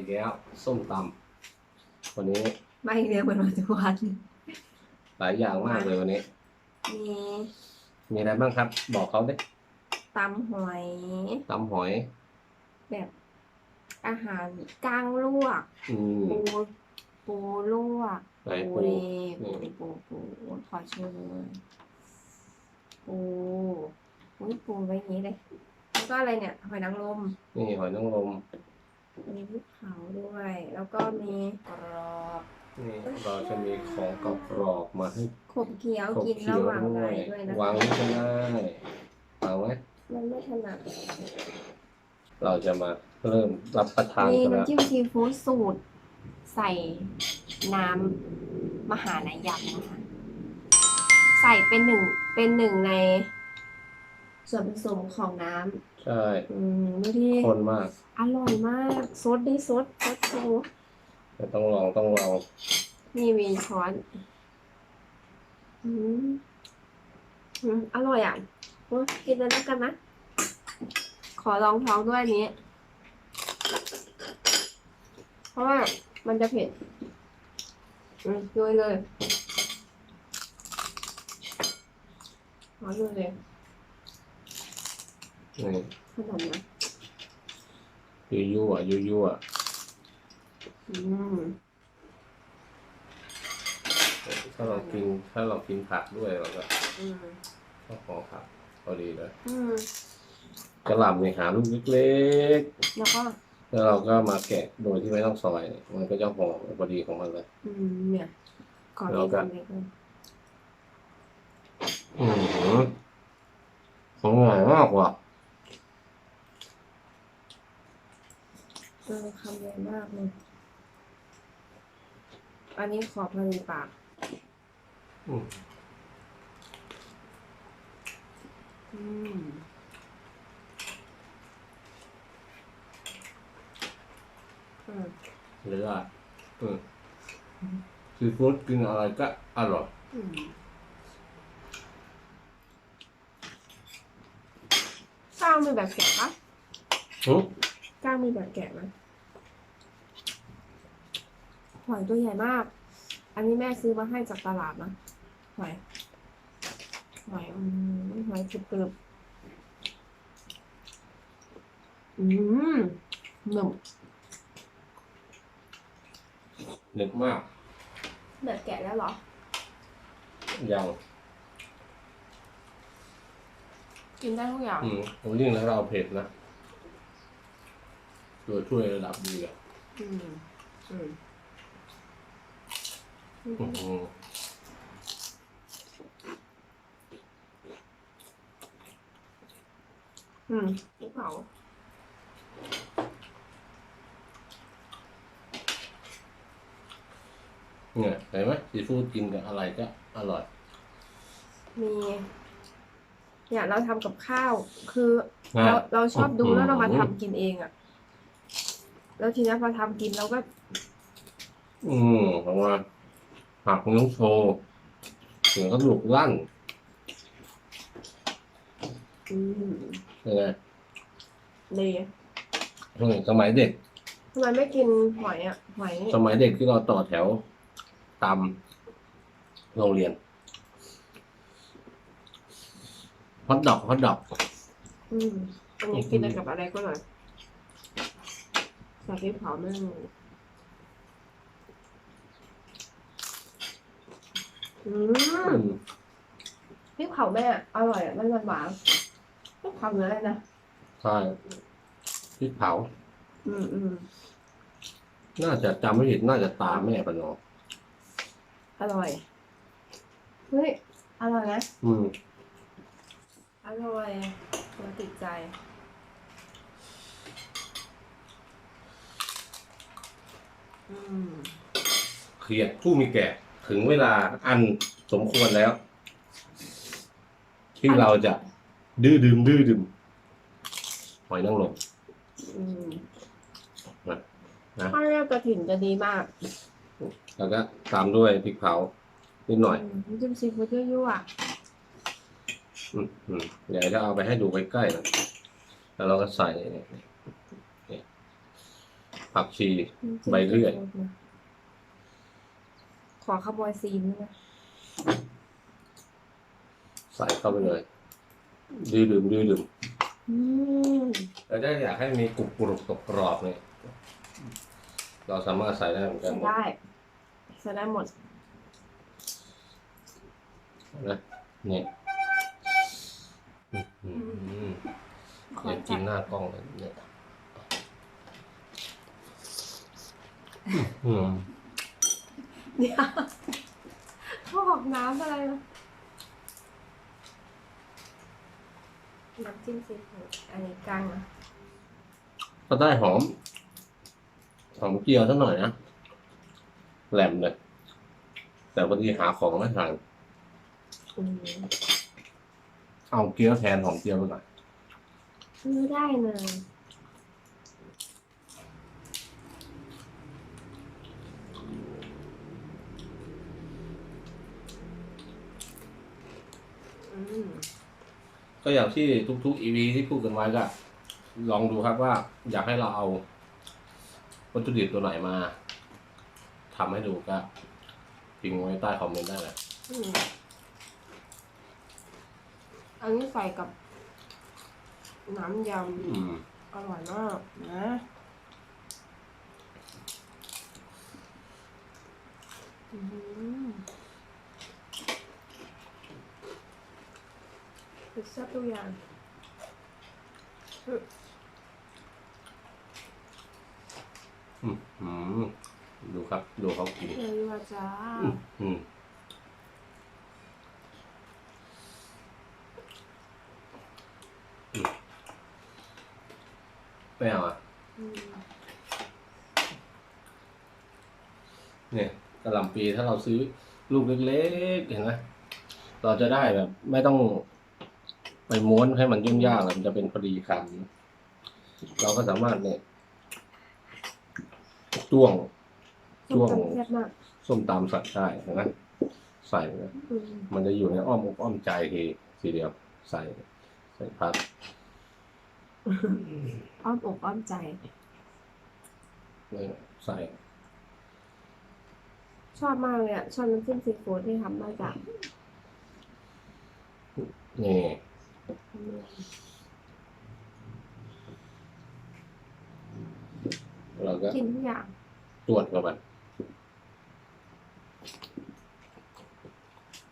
อีกแล้วส้มตำวันนี้ำไม่เรียกเหมือนวันทุกวันหลายอย่างมากเลยวันนี้ มีมีอะไรบ้างครับ บอกเขาดิตำหอยตำหอย แบบ อาหารก้างลวกอืม ปูปูลวกไหนปูปูเลยปูนี่ปูปูขอโชว์เลยปูอุ้ยปูไว้อย่างนี้เลยแล้วก็อะไรเนี่ยหอยนางรมนี่หอยนางรม มีภูเขาด้วย แล้วก็มีกรอบนี่เราจะมีของกรอบๆมาให้ขบเคี้ยวขบกินเคี้ระยวหว่างด้วไงยด้วยนะวางไว้ก็ได้วางไว้ มันไม่ถนัดเราจะมาเริ่มรับประทานมีกันแล้วน้ำจิ้มซีฟู้ดสูตร ใส่น้ำมหานายำนะคะ ใส่เป็นหนึ่งเป็นหนึ่งใน ส่วนผสมของน้ ใช่ำอืมดูดิข้นมาก อร่อยมากซดดิซดซดโชว์แต่ต้องลองต้องลองนี่มีช้อนอืมอืมอร่อยอะโอ้ยกินเลยแล้วกันนะขอลองท้องด้วยอันนี้ เพราะว่ามันจะเผ็ดอืมด้วยเลยขอดูเลย นี่ขนมนะยั่วยั่วยั่วยั่วอืมถ้าเรากินถ้าเรากินผักด้วยเราก็อืมต้องขอผักพอดีเลยอืมกระหล่ำนี่หาลูกเล็กแล้วก็ ๆแล้วเราก็มาแกะโดยที่ไม่ต้องซอยมันก็จะหอมพอดีของมันเลย อืม เนี่ยขอแล้วมีก็คำเล็กเลยอือหือของใหญ่มากว่ะ เออคำใหญ่มากเลยอันนี้ขอพอดีปาก อืมอืมอืมหรือว่าอืมซีฟู้ดกินอะไรก็อร่อย อืมก้างมีแบบแกะปะอืม ก้างมีแบบแกะไหมหอยตัวใหญ่มาก อันนี้แม่ซื้อมาให้จากตลาดนะหอยหอยอืมหอยกรึบๆอืมหนุ่มนึกมาก แบบแกะแล้วเหรอ ยังกินได้ทุกอย่าง อืมผมยิ่งแล้วเราเอาเผ็ดนะ ตัวช่วยระดับดีอะอืมอืมอื้อหืออืมภูเขาเนี่ยเห็นไหมซีฟู้ดกินกับอะไรก็อร่อย มี เนี่ยเราทำกับข้าว คืออะเราเราชอบดูอืมแล้วเรามาทำกินเองอะ่ะ แล้วทีนี้พอทำกินเราก็ อืมเพราะว่าผักมันต้องโชว์เสียงก็หลุกลั่นอืมยังไงดีอืมสมัยเด็ก ทำไมไม่กินหอยอะ่ะหอยสมัยเด็กที่เราต่อแถวตามโรงเรียนฮอทดอกฮอทดอก อืมอันนี้กินกับอะไรก็หน่อยใส่พริกเผานึ่งอืมพริกเผาแม่อร่อยอะมันหวานๆพริกเผาเนื้ออะไรนะ ใช่พริกเผา อืมอืมน่าจะจำไม่ผิดน่าจะตามแม่ปะเนออร่อย เฮ้ย อร่อยนะ อืม อร่อยเราติดใจ อืม เครียดผู้มีแก่ถึงเวลาอันสมควรแล้ว ที่เราจะดื้อดื่มดื้อดื่มหอยนางรมอืมนะนะข้าวแรกกระถิ่นจะดีมาก แล้วก็ตามด้วยพริกเผานิดหน่อยมน้ำจิ้มซีฟู้ดยั่วอืมอืมเดี๋ยวจะเอาไปให้ดูใกล้ๆนะแล้วเราก็ใส่นี่นี่ ผักชีใบเลื่อย ขอขโมยซีนด้วยนะใส่เข้าไปเลยดื้อดื่มดื้อดื่มอืมแล้วถ้าอยากให้มีกรุบกรุบกรอบกรอบๆเนี่ยเราสามารถใส่ได้เหมือนกันใช้ได้ใช้ได้หมดนะเนี่ยอืมขอเดี๋ยวกิจันดหน้ากล้องเลยเนี่ย อืมเดี๋ยวเขาออกน้ำอะไรนะน้ำจิ้มซีฟู้ดอันนี้กลางนะก็ได้หอม หอมเจียวสักหน่อยนะ แหลมเลย แต่พอดีหาของไม่ทันอืมเอาเกี๊ยวแทนหอมเจียวไปหน่อย ซื้อได้นะอื ก็อย่างที่ทุกๆ EP ที่พูดกันไว้ก็ลองดูครับว่า อยากให้เราเอาวัตถุดิบตัวไหนมาทำให้ดูก็ทิ้งไว้ใต้คอมเมนต์ได้เลยอืมอันนี้ใส่กับ น้ำยอืมำอร่อยมากนะอืม พิซซ่าตัวอย่างอืมอืมดูครับ ดูเขากินเลยว่าจ้าอืมอืมอืมไม่เอาอะอืมเนี่ยกระหล่ำปีถ้าเราซื้อลูกเล็กๆเห็นไหมเราจะได้แบบ ไม่ต้อง ไปม้วนให้มันยุ่งยากเลยมันจะเป็นพอดีคำเราก็สามารถเนี่ยจ้วงส้จ้วมงตำแซ่บมากส้มตำใส่ได้เห็นไหมใส่นะอืมมันจะอยู่ในอ้อมอกอ้อมใจทีทีเดียว ใส่ใส่พักอ้อมอกอ้อมใจนี่ใส่ ชอบมากเลยอะชอบน้ำจิ้มซีฟู้ดที่ทำมาจากนี่ เราก็กินทุกอย่างตรวจเข้าไป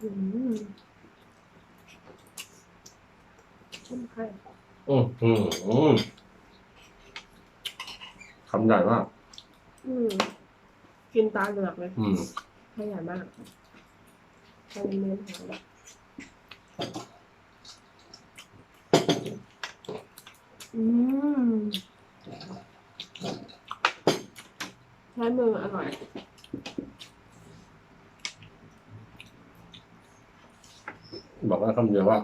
อืมชุ่มไข่อืมอืมอืมคำใหญ่มาก อืมกินตาเหลือกเลยอืมขยันมากใช้เนื้อหาแบบ อืมใช้มืออร่อย บอกว่าคำเดียวว่า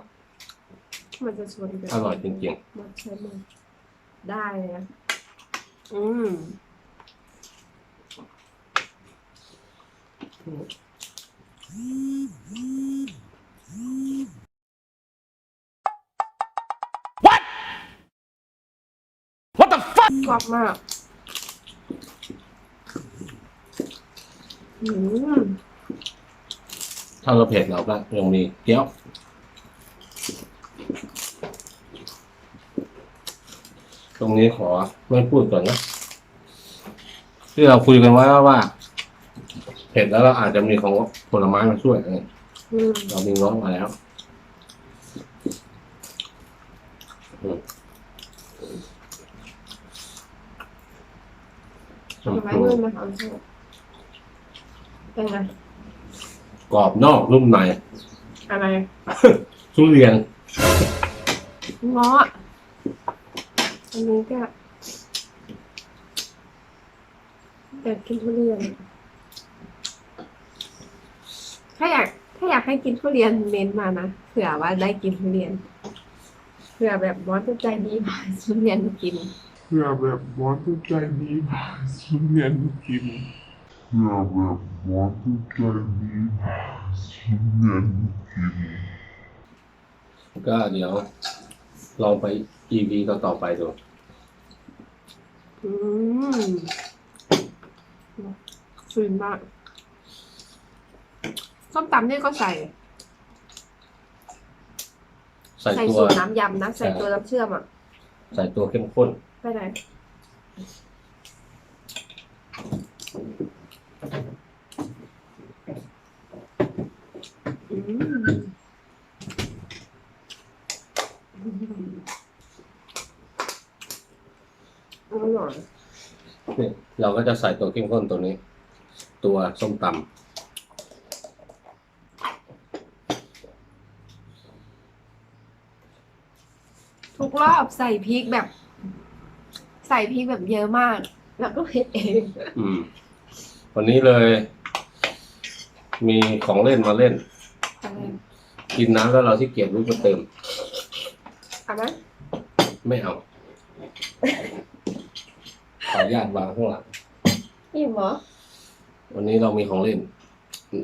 มันจะชวนแบบอร่อยจริงมันใช้มือได้เลยนะอืม What อบมากอืมถ้าเราเผ็ดเราก็ยังมีเกี๊ยวตรงนี้ขอไม่พูดก่อนนะ ที่เราคุยกันไว้ว่า เผ็ดแล้วเราอาจจะมีของผลไม้มาช่วยนะอืมเรามีง้อมาแล้ว อืมผลไม้นุ่มไหมคะคุณผู้ชมเป็นไงกรอบนอกนุ่มในอะไรทุเรียนเงาะอันนี้ก็อยากกินทุเรียน ถ้าอยาก ถ้าอยากให้กินทุเรียนเม้นมานะเผื่อว่าได้กินทุเรียนเผื่อแบบบอสจะใจดีพาทุเรียนมากินเพื่อแบบบอสตัวใจดีพาสุเรียนกินเพื่อแบบบอสใจดีพาสุเงินกินก็เดี๋ยวลองไป EP ต่อต่อๆไปดูอืมฟินมากส้มตำนี่ก็ใส่ ใส่ใส่ตัว สูตรน้ำยำนะ ใส่ตัวน้ำเชื่อมอะ ใส่ตัวเข้มข้น ไปไหนอืมอร่อยนี่เราก็จะใส่ตัวเข้มข้นตัวนี้ ตัวส้มตำทุกรอบใส่พริกแบบ ใส่พริกแบบเยอะมาก แล้วก็เผ็ดเองอืม วันนี้เลย มีของเล่นมาเล่น กินน้ำแล้วเราที่เกียจรู้ก็เติม เอาไหมไม่เอา ขออนุญาตวางข้างหลัง อิ่มเหรอวันนี้เรามีของเล่น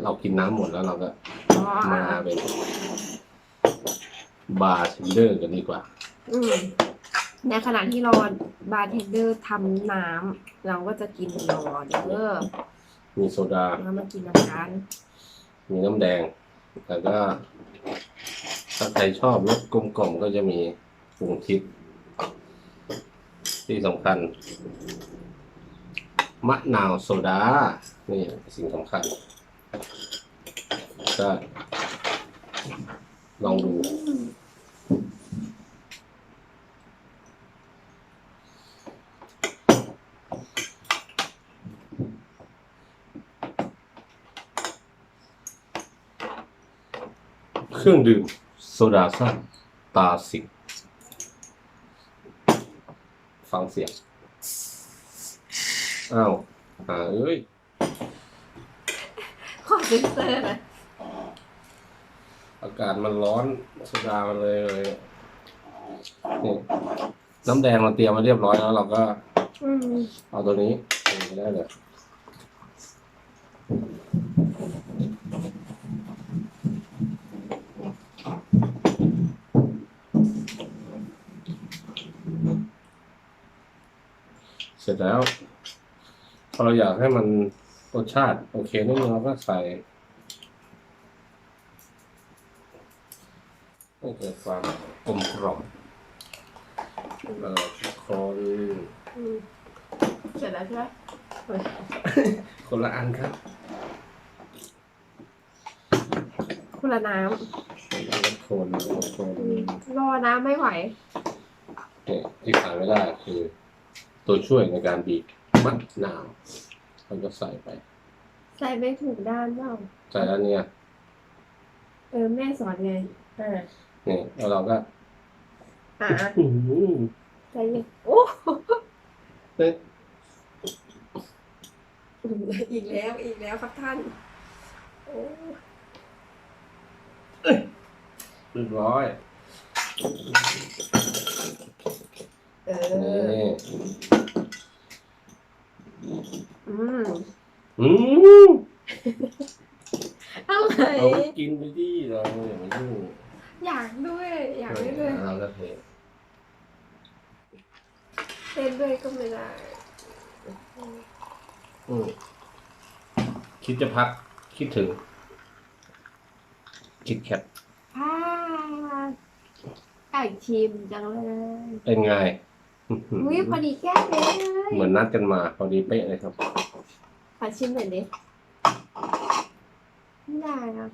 เรากินน้ำหมดแล้วเราก็ อ๋อมาอะเป็นบาร์เทนเดอร์กันดีกว่า อืม ในขณะที่รอบาร์เทนเดอร์ทำน้ำเราก็จะกินรอเด้อมีโซดา แล้วมากินน้ำกันมีน้ำแดง แล้วก็ ถ้าใครชอบรสกลมกล่อมก็จะมีปรุงทิพย์ที่สำคัญ มะนาวโซดา นี่สิ่งสำคัญ ก็ลองดู เครื่องดื่มโซดาซ่าตาสิงฟังเสียง อ้าวอ่าเอ้ย ขอเซ็นเซอร์หนะอากาศมันร้อนโซดามันเลยเลยนี่น้ำแดงเราเตรียมมาเรียบร้อยแล้ว เราก็อืมเอาตัวนี้ใส่ได้เลย สร็จแล้ว พอเราอยากให้มันรสชาติ โอเคนิดนึงเราก็ใส่ให้เกิดความกลมกล่อมแล้วเราคนอืมเสร็จแล้วใช่ไหมเฮ้ยคนละอันครับ คนละน้คนละคนคนำอืมรอน้ำไม่ไหว เนี่ยที่ขาดไม่ได้คือ ตัวช่วยในการบีบมะนาวเราก็ใส่ไป ใส่ไม่ถูกด้านเปล่าใส่แล้วเนี่ยเออแม่สอนไงอ่านี่แล้วเราก็อ่าอื้อหือใจเย็นโอ้เนี่ยอีกแล้วอีกแล้วครับท่านโอ้เรียบร้อย เอนี่ออืมอืมอะไรเอาไปกินไปดิเราอย่ามายุ่งอยากด้วย อยากด้วยด้วยเราก็เทเต้นด้วยก็ไม่ได้อืมคิดจะพัก คิดถึง คิดแคทอ่าไก่ชิมจังเลย เป็นไง อื้อหืออุ้ยพอดีแก้เลยเหมือนนัดกันมาพอดีเป๊ะเลยครับ ขอชิมหน่อยดิไม่ได้นะ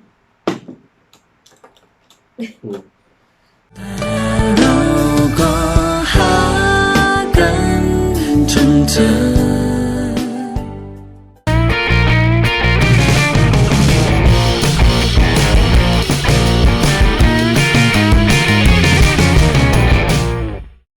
เราก็หากันจนเจอ